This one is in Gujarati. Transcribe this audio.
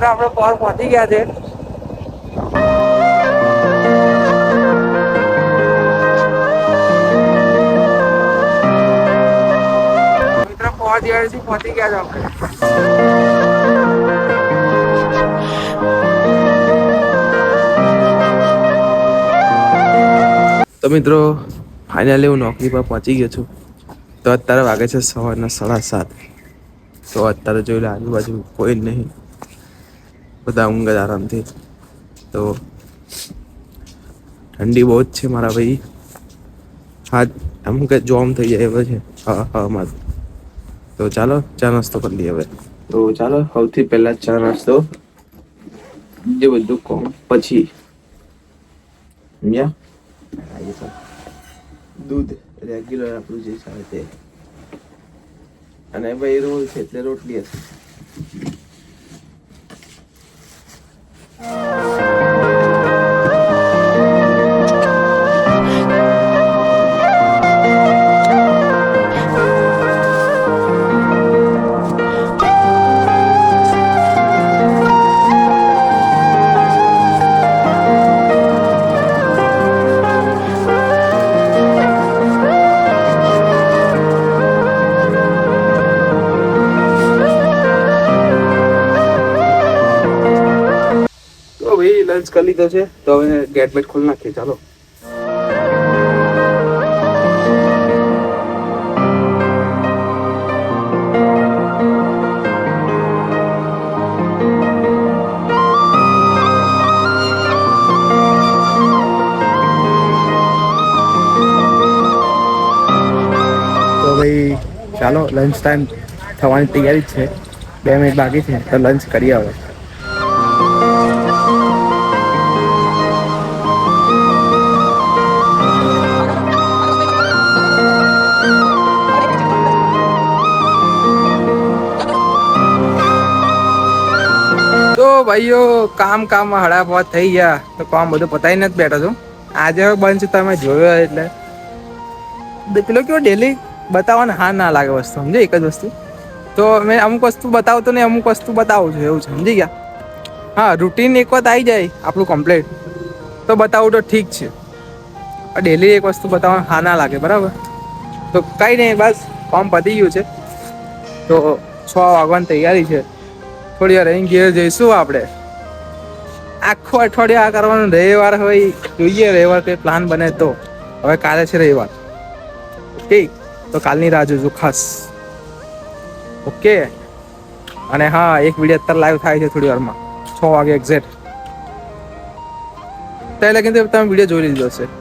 મિત્રો આપણે પર પહોંચી ગયા છે. મિત્રો, પહોંચી ગયા છીએ, પહોંચી ગયા છે આપણે. તો મિત્રો ફાઇનલી હું નોકરી પર પહોંચી ગયો છું. તો અત્યારે વાગે છે સવારના સાડા સાત. તો અત્યારે જોઈ લે આજુબાજુ કોઈ નહીં. બધા ઊંઘ જ આરામથી તો ઠંડી બહુ જ છે મારા ભાઈ હા એમ કે જોમ થઈ જાય એવો છે હા હા માં તો ચાલો ચા નાસ્તો કરી લઈએ હવે તો ચાલો સૌથી પહેલા ચા નાસ્તો જે બધું કોમ પછી સમજ્યા આવી છે. દૂધ રેગ્યુલર આપણું જે ચાલે તે અને ભાઈ રોલ છે એટલે રોટલી હશે ભાઈ લંચ કરી લીધો છે, તો હવે ગેટ બેટ ખોલી નાખીએ, ચાલો. ચાલો લંચ ટાઈમ થવાની તૈયારી છે. બે મિનિટ બાકી છે, તો લંચ કરીએ હવે. ભાઈઓ, કામ કામમાં હડાપવા થઈ ગયા. તો કામ બધું પતાવી નથી બેઠો છું. આજે છે, તમે જોયો એટલે. પેલો કેવો ડેલી બતાવવાને હા, ના લાગે વસ્તુ સમજે એક જ વસ્તુ. તો મેં અમુક વસ્તુ બતાવતો ને અમુક વસ્તુ બતાવું છું, એવું સમજી ગયા? હા રૂટીન એક વખત આવી જાય, આપણું કમ્પ્લીટ તો બતાવું તો ઠીક છે. ડેલી એક વસ્તુ બતાવવાનું હા, ના લાગે, બરાબર? તો કંઈ નહીં, બસ ફોર્મ પતી ગયું છે. તો છ વાગવાની તૈયારી છે. વાર અહીં ઘેર જઈશું આપણે. આખો અઠવાડિયા આ કરવાનું રવિવાર હોય, જોઈએ રવિવાર કંઈ પ્લાન બને તો. હવે કાલે છે રવિવાર. ઓકે તો કાલની રાહ જોજો ખાસ. ઓકે અને હા, એક વીડિયો અત્યારે લાઈવ થાય છે થોડી વારમાં. છ વાગે એક્ઝેક્ટ ત્યાં લગીને તમે વીડિયો જોઈ લીધો હશે.